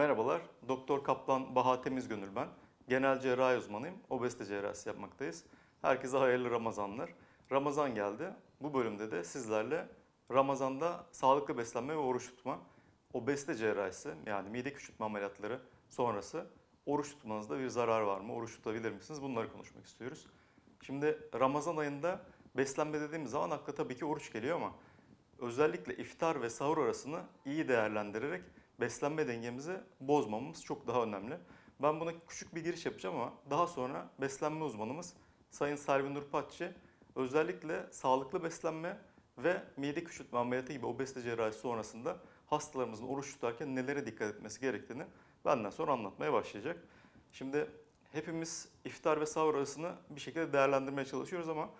Merhabalar, Doktor Kaplan Baha Temizgönül ben. Genel cerrahi uzmanıyım, obezite cerrahisi yapmaktayız. Herkese hayırlı Ramazanlar. Ramazan geldi. Bu bölümde de sizlerle Ramazan'da sağlıklı beslenme ve oruç tutma, obezite cerrahisi yani mide küçültme ameliyatları sonrası oruç tutmanızda bir zarar var mı, oruç tutabilir misiniz bunları konuşmak istiyoruz. Şimdi Ramazan ayında beslenme dediğimiz zaman akla tabii ki oruç geliyor ama özellikle iftar ve sahur arasını iyi değerlendirerek beslenme dengemizi bozmamamız çok daha önemli. Ben buna küçük bir giriş yapacağım ama daha sonra beslenme uzmanımız Sayın Selvi Nur Patçı özellikle sağlıklı beslenme ve mide küçültme ameliyatı gibi obezite cerrahisi sonrasında hastalarımızın oruç tutarken nelere dikkat etmesi gerektiğini benden sonra anlatmaya başlayacak. Şimdi hepimiz iftar ve sahur arasını bir şekilde değerlendirmeye çalışıyoruz ama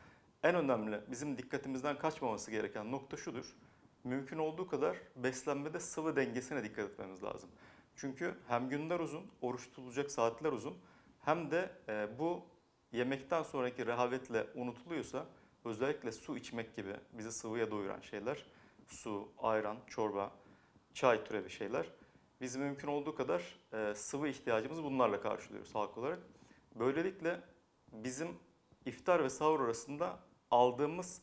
en önemli bizim dikkatimizden kaçmaması gereken nokta şudur. Mümkün olduğu kadar beslenmede sıvı dengesine dikkat etmemiz lazım. Çünkü hem günler uzun, oruç tutulacak saatler uzun hem de e, bu yemekten sonraki rehavetle unutuluyorsa özellikle su içmek gibi bizi sıvıya doyuran şeyler, su, ayran, çorba, çay türevi şeyler biz mümkün olduğu kadar e, sıvı ihtiyacımızı bunlarla karşılıyoruz halk olarak. Böylelikle bizim iftar ve sahur arasında aldığımız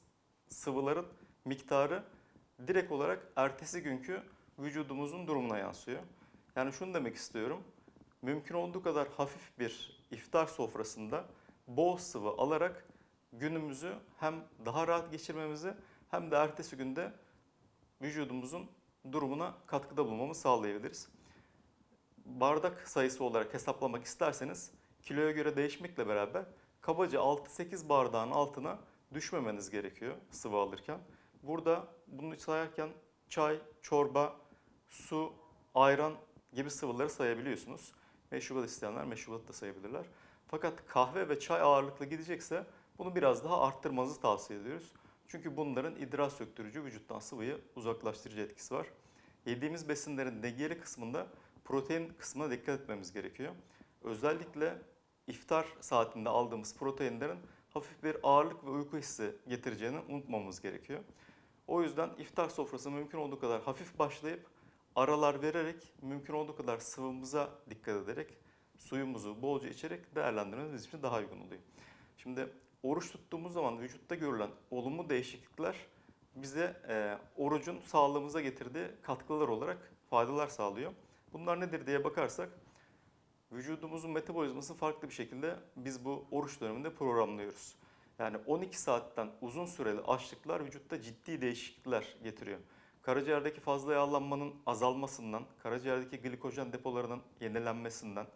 sıvıların miktarı direkt olarak ertesi günkü vücudumuzun durumuna yansıyor. Yani şunu demek istiyorum. Mümkün olduğu kadar hafif bir iftar sofrasında bol sıvı alarak günümüzü hem daha rahat geçirmemizi hem de ertesi günde vücudumuzun durumuna katkıda bulmamızı sağlayabiliriz. Bardak sayısı olarak hesaplamak isterseniz kiloya göre değişmekle beraber kabaca 6-8 bardağın altına düşmemeniz gerekiyor sıvı alırken. Burada bunu sayarken çay, çorba, su, ayran gibi sıvıları sayabiliyorsunuz. Meşrubat isteyenler meşrubat da sayabilirler. Fakat kahve ve çay ağırlıklı gidecekse bunu biraz daha arttırmanızı tavsiye ediyoruz. Çünkü bunların idrar söktürücü, vücuttan sıvıyı uzaklaştırıcı etkisi var. Yediğimiz besinlerin dengeli kısmında protein kısmına dikkat etmemiz gerekiyor. Özellikle iftar saatinde aldığımız proteinlerin hafif bir ağırlık ve uyku hissi getireceğini unutmamamız gerekiyor. O yüzden iftar sofrası mümkün olduğu kadar hafif başlayıp aralar vererek mümkün olduğu kadar sıvımıza dikkat ederek suyumuzu bolca içerek değerlendirmemiz için daha uygun oluyor. Şimdi oruç tuttuğumuz zaman vücutta görülen olumlu değişiklikler bize e, orucun sağlığımıza getirdiği katkılar olarak faydalar sağlıyor. Bunlar nedir diye bakarsak vücudumuzun metabolizmasını farklı bir şekilde biz bu oruç döneminde programlıyoruz. Yani 12 saatten uzun süreli açlıklar vücutta ciddi değişiklikler getiriyor. Karaciğerdeki fazla yağlanmanın azalmasından, karaciğerdeki glikojen depolarının yenilenmesinden,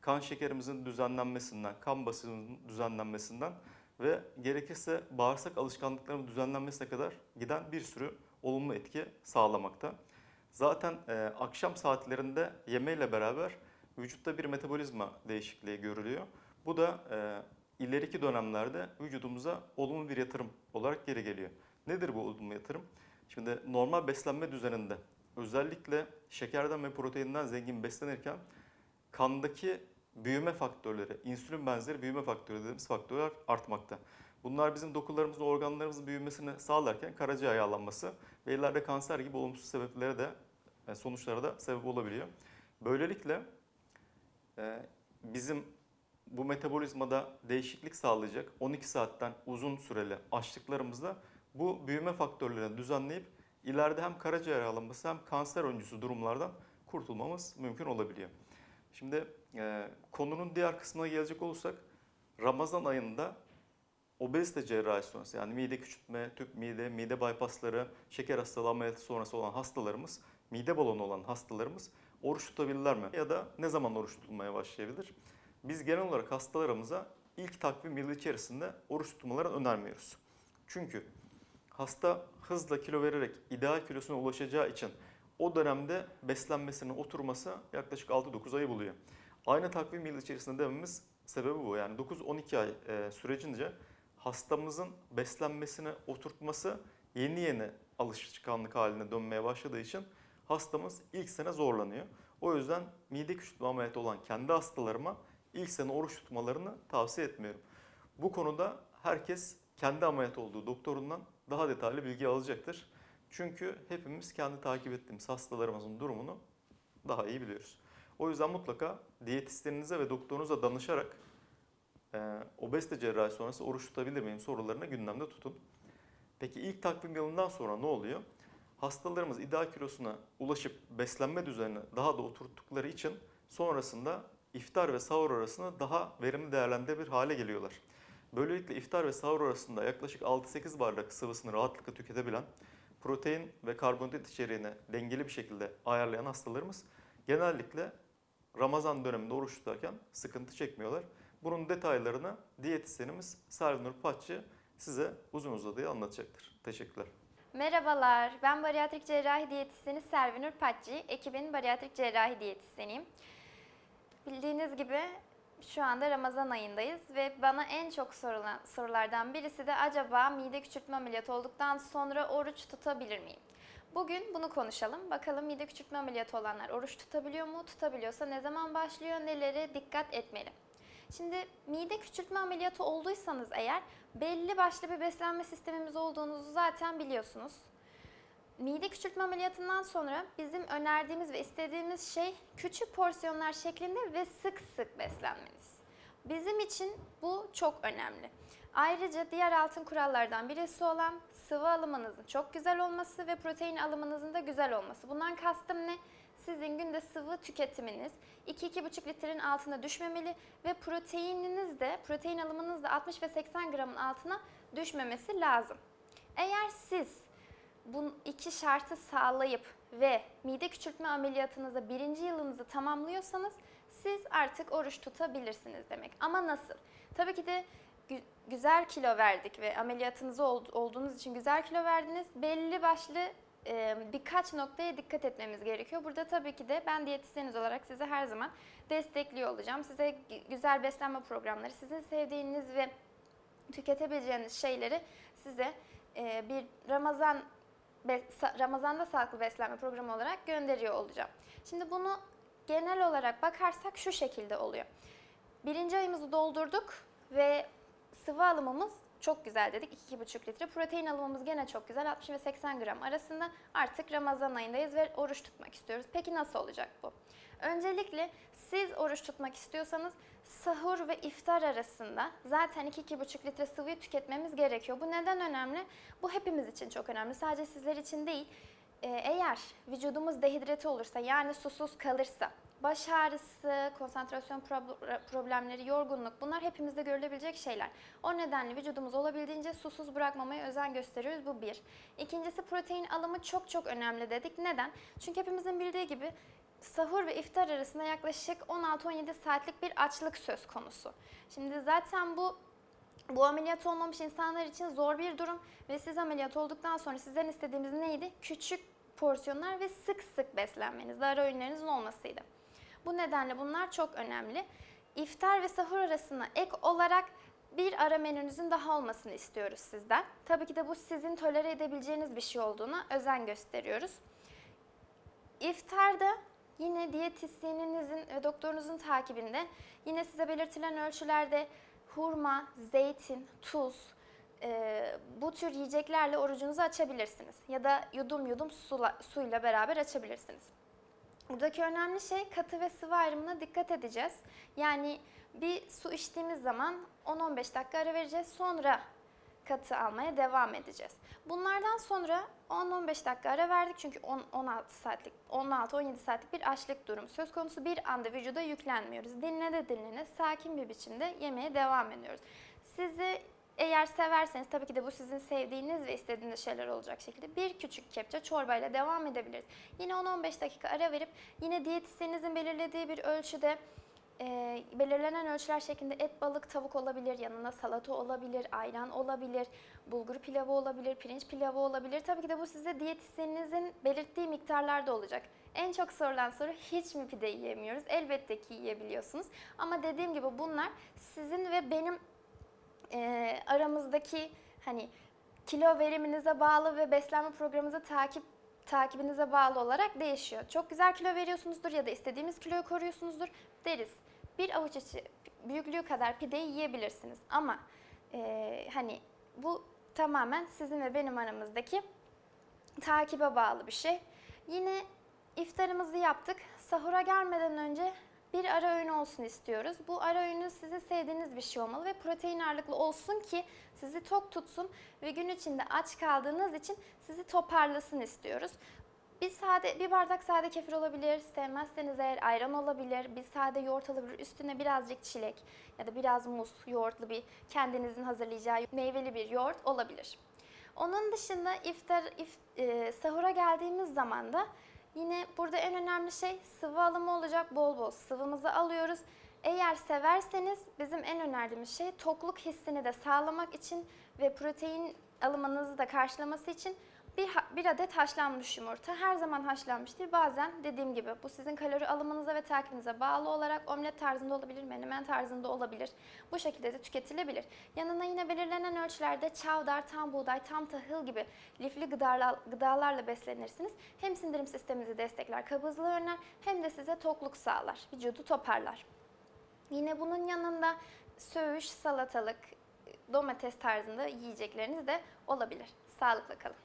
kan şekerimizin düzenlenmesinden, kan basıncının düzenlenmesinden ve gerekirse bağırsak alışkanlıklarının düzenlenmesine kadar giden bir sürü olumlu etki sağlamakta. Zaten e, akşam saatlerinde yemeyle beraber vücutta bir metabolizma değişikliği görülüyor. Bu da e, ileriki dönemlerde vücudumuza olumlu bir yatırım olarak geri geliyor. Nedir bu olumlu yatırım? Şimdi normal beslenme düzeninde özellikle şekerden ve proteinden zengin beslenirken kandaki büyüme faktörleri, insülin benzeri büyüme faktörü dediğimiz faktörler artmakta. Bunlar bizim dokularımızın, organlarımızın büyümesini sağlarken karaciğer yağlanması ve ileride kanser gibi olumsuz sebeplere de e, sonuçlara da sebep olabiliyor. Böylelikle e, bizim bu metabolizmada değişiklik sağlayacak 12 saatten uzun süreli açlıklarımızda bu büyüme faktörlerini düzenleyip ileride hem karaciğer yağlanması hem kanser öncüsü durumlardan kurtulmamız mümkün olabiliyor. Şimdi e, konunun diğer kısmına gelecek olursak Ramazan ayında obezite cerrahisi sonrası yani mide küçültme, tüp mide, mide bypassları, şeker hastalığı ameliyatı sonrası olan hastalarımız, mide balonu olan hastalarımız oruç tutabilirler mi? Ya da ne zaman oruç tutulmaya başlayabilir? Biz genel olarak hastalarımıza ilk takvim yılı içerisinde oruç tutmalarını önermiyoruz. Çünkü hasta hızla kilo vererek ideal kilosuna ulaşacağı için o dönemde beslenmesinin oturması yaklaşık 6-9 ayı buluyor. Aynı takvim yılı içerisinde dememiz sebebi bu. Yani 9-12 ay e, sürecince hastamızın beslenmesini oturtması yeni yeni alışkanlık haline dönmeye başladığı için hastamız ilk sene zorlanıyor. O yüzden mide küçültme ameliyatı olan kendi hastalarıma ilk sene oruç tutmalarını tavsiye etmiyorum. Bu konuda herkes kendi ameliyat olduğu doktorundan daha detaylı bilgi alacaktır. Çünkü hepimiz kendi takip ettiğimiz hastalarımızın durumunu daha iyi biliyoruz. O yüzden mutlaka diyetisyeninize ve doktorunuza danışarak e, obezite cerrahi sonrası oruç tutabilir miyim sorularını gündemde tutun. Peki ilk takvim yılından sonra ne oluyor? Hastalarımız ideal kilosuna ulaşıp beslenme düzenini daha da oturttukları için sonrasında iftar ve sahur arasında daha verimli değerlendirebilir hale geliyorlar. Böylelikle iftar ve sahur arasında yaklaşık 6-8 bardak sıvısını rahatlıkla tüketebilen, protein ve karbonhidrat içeriğini dengeli bir şekilde ayarlayan hastalarımız genellikle Ramazan döneminde oruç tutarken sıkıntı çekmiyorlar. Bunun detaylarını diyetisyenimiz Selvinur Patçı size uzun uzadıya anlatacaktır. Teşekkürler. Merhabalar, ben bariyatrik cerrahi diyetisyeni Servinur Patçı, ekibin bariyatrik cerrahi diyetisyeniyim. Bildiğiniz gibi şu anda Ramazan ayındayız ve bana en çok sorulan sorulardan birisi de acaba mide küçültme ameliyatı olduktan sonra oruç tutabilir miyim? Bugün bunu konuşalım. Bakalım mide küçültme ameliyatı olanlar oruç tutabiliyor mu? Tutabiliyorsa ne zaman başlıyor? Nelere dikkat etmeli? Şimdi mide küçültme ameliyatı olduysanız eğer belli başlı bir beslenme sistemimiz olduğunuzu zaten biliyorsunuz. Mide küçültme ameliyatından sonra bizim önerdiğimiz ve istediğimiz şey küçük porsiyonlar şeklinde ve sık sık beslenmeniz. Bizim için bu çok önemli. Ayrıca diğer altın kurallardan birisi olan sıvı alımınızın çok güzel olması ve protein alımınızın da güzel olması. Bundan kastım ne? Sizin günde sıvı tüketiminiz 2-2,5 litrenin altına düşmemeli ve proteininiz de, protein alımınız da 60 ve 80 gramın altına düşmemesi lazım. Eğer siz bu iki şartı sağlayıp ve mide küçültme ameliyatınızı birinci yılınızı tamamlıyorsanız siz artık oruç tutabilirsiniz demek. Ama nasıl? Tabii ki de gü- güzel kilo verdik ve ameliyatınız ol- olduğunuz için güzel kilo verdiniz. Belli başlı birkaç noktaya dikkat etmemiz gerekiyor. Burada tabii ki de ben diyetisyeniz olarak size her zaman destekliyor olacağım. Size gü- güzel beslenme programları, sizin sevdiğiniz ve tüketebileceğiniz şeyleri size bir Ramazan Ramazan'da sağlıklı beslenme programı olarak gönderiyor olacağım. Şimdi bunu genel olarak bakarsak şu şekilde oluyor. Birinci ayımızı doldurduk ve sıvı alımımız çok güzel dedik 2,5 litre. Protein alımımız gene çok güzel 60 ve 80 gram arasında. Artık Ramazan ayındayız ve oruç tutmak istiyoruz. Peki nasıl olacak bu? Öncelikle siz oruç tutmak istiyorsanız sahur ve iftar arasında zaten 2-2,5 litre sıvıyı tüketmemiz gerekiyor. Bu neden önemli? Bu hepimiz için çok önemli. Sadece sizler için değil. Ee, Eğer vücudumuz dehidrate olursa yani susuz kalırsa, baş ağrısı, konsantrasyon prob- problemleri, yorgunluk bunlar hepimizde görülebilecek şeyler. O nedenle vücudumuz olabildiğince susuz bırakmamaya özen gösteriyoruz. Bu bir. İkincisi protein alımı çok çok önemli dedik. Neden? Çünkü hepimizin bildiği gibi sahur ve iftar arasında yaklaşık 16-17 saatlik bir açlık söz konusu. Şimdi zaten bu bu ameliyat olmamış insanlar için zor bir durum ve siz ameliyat olduktan sonra sizden istediğimiz neydi? Küçük porsiyonlar ve sık sık beslenmeniz, ara öğünlerinizin olmasıydı. Bu nedenle bunlar çok önemli. İftar ve sahur arasına ek olarak bir ara menünüzün daha olmasını istiyoruz sizden. Tabii ki de bu sizin tolere edebileceğiniz bir şey olduğuna özen gösteriyoruz. İftarda yine diyetisyeninizin ve doktorunuzun takibinde yine size belirtilen ölçülerde hurma, zeytin, tuz, e, bu tür yiyeceklerle orucunuzu açabilirsiniz. Ya da yudum yudum sula, suyla beraber açabilirsiniz. Buradaki önemli şey katı ve sıvı ayrımına dikkat edeceğiz. Yani bir su içtiğimiz zaman 10-15 dakika ara vereceğiz. Sonra katı almaya devam edeceğiz. Bunlardan sonra 10-15 dakika ara verdik çünkü 10 16 saatlik 16-17 saatlik bir açlık durum söz konusu. Bir anda vücuda yüklenmiyoruz. Dinle de dinlene sakin bir biçimde yemeye devam ediyoruz. Sizi eğer severseniz tabii ki de bu sizin sevdiğiniz ve istediğiniz şeyler olacak şekilde bir küçük kepçe çorbayla devam edebiliriz. Yine 10-15 dakika ara verip yine diyetisyeninizin belirlediği bir ölçüde e, belirlenen ölçüler şeklinde et, balık, tavuk olabilir, yanına salata olabilir, ayran olabilir, bulgur pilavı olabilir, pirinç pilavı olabilir. Tabii ki de bu size diyetisyeninizin belirttiği miktarlarda olacak. En çok sorulan soru hiç mi pide yiyemiyoruz? Elbette ki yiyebiliyorsunuz. Ama dediğim gibi bunlar sizin ve benim e, aramızdaki hani kilo veriminize bağlı ve beslenme programınızı takip takibinize bağlı olarak değişiyor. Çok güzel kilo veriyorsunuzdur ya da istediğimiz kiloyu koruyorsunuzdur deriz. Bir avuç içi büyüklüğü kadar pideyi yiyebilirsiniz ama e, hani bu tamamen sizin ve benim aramızdaki takibe bağlı bir şey. Yine iftarımızı yaptık. sahura gelmeden önce bir ara öğün olsun istiyoruz. Bu ara öğünü sizin sevdiğiniz bir şey olmalı ve protein ağırlıklı olsun ki sizi tok tutsun ve gün içinde aç kaldığınız için sizi toparlasın istiyoruz. Bir sade bir bardak sade kefir olabilir. Sevmezseniz eğer ayran olabilir. Bir sade yoğurt olabilir. Üstüne birazcık çilek ya da biraz muz, yoğurtlu bir kendinizin hazırlayacağı meyveli bir yoğurt olabilir. Onun dışında iftar if, e, sahura geldiğimiz zaman da yine burada en önemli şey sıvı alımı olacak. Bol bol sıvımızı alıyoruz. Eğer severseniz bizim en önerdiğimiz şey tokluk hissini de sağlamak için ve protein alımınızı da karşılaması için bir, bir adet haşlanmış yumurta her zaman haşlanmış değil. Bazen dediğim gibi bu sizin kalori alımınıza ve takibinize bağlı olarak omlet tarzında olabilir, menemen tarzında olabilir. Bu şekilde de tüketilebilir. Yanına yine belirlenen ölçülerde çavdar, tam buğday, tam tahıl gibi lifli gıdalar, gıdalarla beslenirsiniz. Hem sindirim sisteminizi destekler, kabızlığı önler hem de size tokluk sağlar, vücudu toparlar. Yine bunun yanında söğüş, salatalık, domates tarzında yiyecekleriniz de olabilir. Sağlıkla kalın.